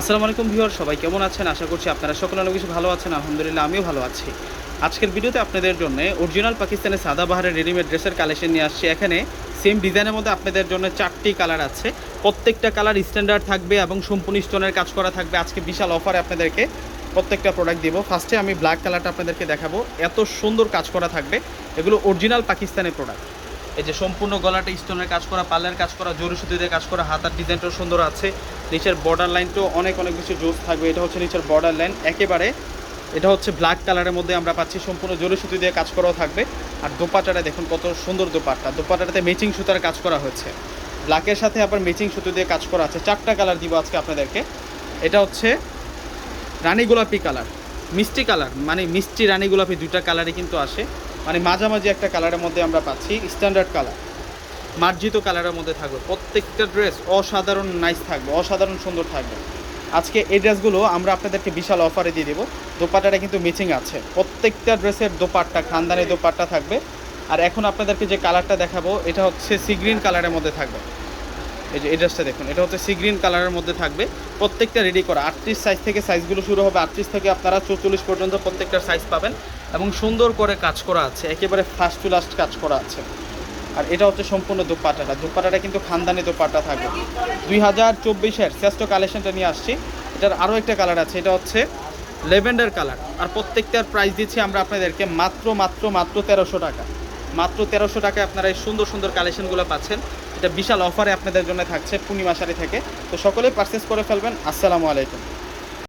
আসসালামু আলাইকুম ভিউয়ার সবাই কেমন আছেন? আশা করছি আপনারা সকলে অনেক বেশি ভালো আছেন। আলহামদুলিল্লাহ, আমিও ভালো আছি। আজকের ভিডিওতে আপনাদের জন্য অরিজিনাল পাকিস্তানের সাদা সাদাবাহারের রেডিমেড ড্রেসের কালেকশন নিয়ে আসছি। এখানে সেম ডিজাইনের মধ্যে আপনাদের জন্য চারটি কালার আছে। প্রত্যেকটা কালার স্ট্যান্ডার্ড থাকবে এবং সম্পূর্ণ স্টোনের কাজ করা থাকবে। আজকে বিশাল অফারে আপনাদেরকে প্রত্যেকটা প্রোডাক্ট দিব। ফার্স্টে আমি ব্ল্যাক কালারটা আপনাদেরকে দেখাবো। এত সুন্দর কাজ করা থাকবে। এগুলো অরিজিনাল পাকিস্তানের প্রোডাক্ট এই যে সম্পূর্ণ গলাটা স্টোনের কাজ করা পার্লার কাজ করা জরি সুতি দিয়ে কাজ করা, হাতার ডিজাইনটাও সুন্দর আছে। নিচের বর্ডার লাইনটাও অনেক অনেক বেশি জোস থাকবে। এটা হচ্ছে নিচের বর্ডার লাইন একেবারে এটা হচ্ছে ব্ল্যাক কালারের মধ্যে আমরা পাচ্ছি সম্পূর্ণ জরি সুতি দিয়ে কাজ করাও থাকবে। আর দোপাটাটা দেখুন কত সুন্দর দোপাট্টা। দোপাটাটাতে ম্যাচিং সুতার কাজ করা হয়েছে। ব্ল্যাকের সাথে আবার ম্যাচিং সুতো দিয়ে কাজ করা আছে। চারটা কালার দিব আজকে আপনাদেরকে। এটা হচ্ছে রানী গোলাপি কালার মিষ্টি কালার মানে মিষ্টি রানী গোলাপি দুইটা কালারই কিন্তু আসে। মানে মাঝামাঝি একটা কালারের মধ্যে আমরা পাচ্ছি স্ট্যান্ডার্ড কালার মার্জিত কালারের মধ্যে থাকবে। প্রত্যেকটা ড্রেস অসাধারণ নাইস থাকবে, অসাধারণ সুন্দর থাকবে। আজকে এই ড্রেসগুলো আমরা আপনাদেরকে বিশাল অফারে দিয়ে দেবো। দোপাট্টাটা কিন্তু মিচিং আছে। প্রত্যেকটা ড্রেসের দোপাট্টা খানদানি দোপাট্টা থাকবে। আর এখন আপনাদেরকে যে কালারটা দেখাবো, এটা হচ্ছে সি গ্রিন কালারের মধ্যে থাকবে। এই যে, এই ড্রেসটা দেখুন, এটা হচ্ছে সি গ্রিন কালারের মধ্যে থাকবে। প্রত্যেকটা রেডি করা। আটত্রিশ সাইজ থেকে সাইজগুলো শুরু হবে। আটত্রিশ থেকে আপনারা চৌচল্লিশ পর্যন্ত প্রত্যেকটা সাইজ পাবেন এবং সুন্দর করে কাজ করা আছে। একেবারে ফার্স্ট টু লাস্ট কাজ করা আছে। আর এটা হচ্ছে সম্পূর্ণ দোপাট্টাটা দোপাট্টাটা কিন্তু খানদানি দোপাট্টা থাকবে। দুই হাজার চব্বিশের শ্রেষ্ঠ কালেকশনটা নিয়ে আসছি। এটার আরও একটা কালার আছে। এটা হচ্ছে লেভেন্ডার কালার আর প্রত্যেকটার প্রাইস দিচ্ছি আমরা আপনাদেরকে মাত্র মাত্র মাত্র তেরোশো টাকা। মাত্র তেরোশো টাকায় আপনারা এই সুন্দর সুন্দর কালেকশনগুলো পাচ্ছেন। এটা বিশাল অফারে আপনাদের জন্য থাকছে পূর্ণিমা শাড়ি থেকে। তো সকলেই পারচেস করে ফেলবেন। আসসালামু আলাইকুম।